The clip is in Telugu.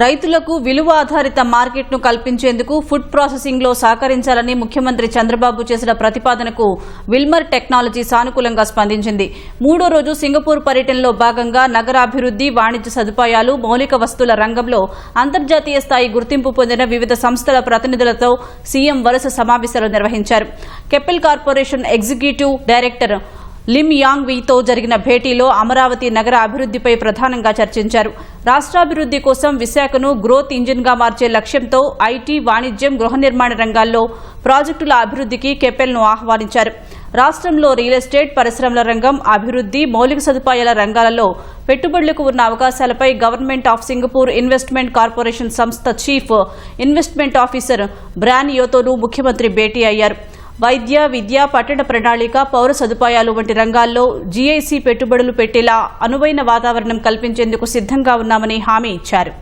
రైతులకు విలువ ఆధారిత మార్కెట్ను కల్పించేందుకు ఫుడ్ ప్రాసెసింగ్లో సహకరించాలని ముఖ్యమంత్రి చంద్రబాబు చేసిన ప్రతిపాదనకు విల్మర్ టెక్నాలజీ సానుకూలంగా స్పందించింది. మూడో రోజు సింగపూర్ పర్యటనలో భాగంగా నగరాభివృద్ధి వాణిజ్య సదుపాయాలు మౌలిక వస్తువుల రంగంలో అంతర్జాతీయ స్థాయి గుర్తింపు పొందిన వివిధ సంస్థల ప్రతినిధులతో సీఎం వరుస సమావేశాలు నిర్వహించారు. Keppel corporation executive director Lim Yang వీతో జరిగిన భేటీలో అమరావతి నగర అభివృద్ధిపై ప్రధానంగా చర్చించారు. రాష్ట్రాభివృద్ధి కోసం విశాఖను గ్రోత్ ఇంజిన్గా మార్చే లక్ష్యంతో ఐటీ వాణిజ్యం గృహ నిర్మాణ రంగాల్లో ప్రాజెక్టుల అభివృద్ధికి కెపెల్ను ఆహ్వానించారు. రాష్ట్రంలో రియల్ ఎస్టేట్ పరిశ్రమల రంగం అభివృద్ధి మౌలిక సదుపాయాల రంగాలలో పెట్టుబడులకు ఉన్న అవకాశాలపై government of Singapore investment corporation సంస్థ చీఫ్ ఇన్వెస్ట్మెంట్ ఆఫీసర్ బ్రాన్ యోతోను ముఖ్యమంత్రి భేటీ అయ్యారు. వైద్య విద్య పట్టణ ప్రణాళిక పౌర సదుపాయాలు వంటి రంగాల్లో జీఐసీ పెట్టుబడులు పెట్టేలా అనువైన వాతావరణం కల్పించేందుకు సిద్ధంగా ఉన్నామని హామీ ఇచ్చారు.